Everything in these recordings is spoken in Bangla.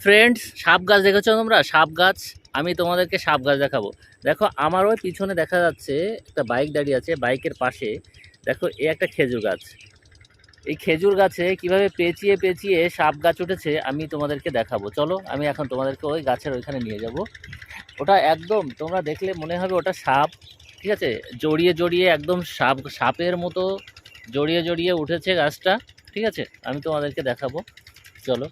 ফ্রেন্ডস সাপ গাছ দেখেছ তোমরা? সাপ গাছ, আমি তোমাদেরকে সাপ গাছ দেখাবো। দেখো, আমার ওই পিছনে দেখা যাচ্ছে একটা বাইক দাঁড়িয়ে আছে, বাইকের পাশে। দেখো, এ একটা খেজুর গাছ। এই খেজুর গাছে কীভাবে পেঁচিয়ে পেঁচিয়ে সাপ গাছ উঠেছে, আমি তোমাদেরকে দেখাবো। চলো, আমি এখন তোমাদেরকে ওই গাছের ওইখানে নিয়ে যাব। ওটা একদম, তোমরা দেখলে মনে হবে ওটা সাপ, ঠিক আছে? জড়িয়ে জড়িয়ে একদম সাপ, সাপের মতো জড়িয়ে জড়িয়ে উঠেছে গাছটা, ঠিক আছে? আমি তোমাদেরকে দেখাবো। চলো।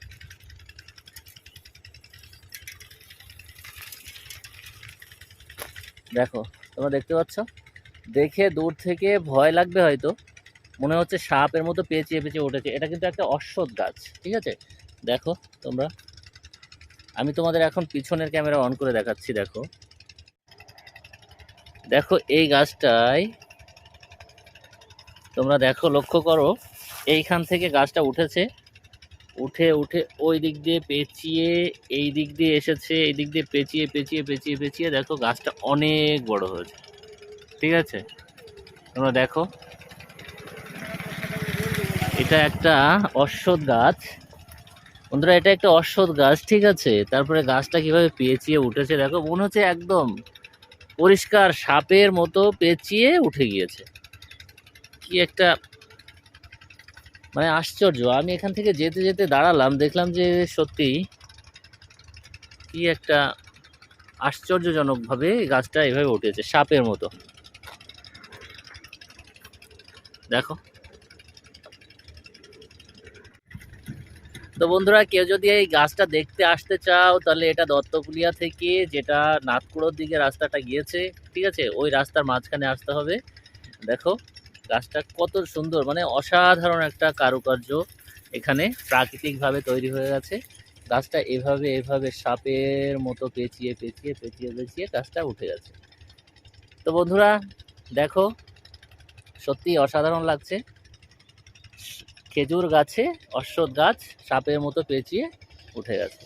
দেখো, তোমরা দেখতে পাচ্ছ? দেখে দূর থেকে ভয় লাগবে হয়তো। মনে হচ্ছে সাপের মতো পেঁচিয়ে পেঁচিয়ে উঠেছে। এটা কিন্তু একটা অশ্বত্থ গাছ, ঠিক আছে? দেখো তোমরা। আমি তোমাদের এখন পিছনের ক্যামেরা অন করে দেখাচ্ছি, দেখো। দেখো, এই গাছটায় তোমরা দেখো, লক্ষ্য করো, এইখান থেকে গাছটা উঠেছে। উঠে উঠে ওই দিক দিয়ে পেঁচিয়ে, এই দিক দিয়ে এসেছে, এই দিক দিয়ে পেঁচিয়ে পেঁচিয়ে পেঁচিয়ে পেঁচিয়ে দেখো গাছটা অনেক বড় হয়েছে। ঠিক আছে? তোমরা দেখো। এটা একটা অশ্বত্থ গাছ। বন্ধুরা, এটা একটা অশ্বত্থ গাছ, ঠিক আছে? তারপরে গাছটা কীভাবে পেঁচিয়ে উঠেছে দেখো, মনে হচ্ছে একদম পরিষ্কার সাপের মতো পেঁচিয়ে উঠে গিয়েছে। কি একটা মানে আশ্চর্য। আমি এখান থেকে যেতে যেতে দাঁড়ালাম, দেখলাম যে সত্যি কি একটা আশ্চর্যজনকভাবে গাছটা এভাবে উঠেছে, সাপের মতো। দেখো। তো বন্ধুরা, কেউ যদি এই গাছটা দেখতে আসতে চাও, তাহলে এটা দত্তকুলিয়া থেকে যেটা নাথকুড়োর দিকে রাস্তাটা গিয়েছে, ঠিক আছে? ওই রাস্তার মাঝখানে আসতে হবে। দেখো। গাছটা কত সুন্দর মানে অসাধারণ একটা কারুকার্য এখানে প্রাকৃতিকভাবে তৈরি হয়ে গেছে। গাছটা এভাবে এভাবে সাপের মতো পেঁচিয়ে পেঁচিয়ে পেঁচিয়ে পেঁচিয়ে গাছটা উঠে গেছে। তো বন্ধুরা, দেখো সত্যি অসাধারণ লাগছে। খেজুর গাছে অশ্বত্থ গাছ সাপের মতো পেঁচিয়ে উঠে গেছে।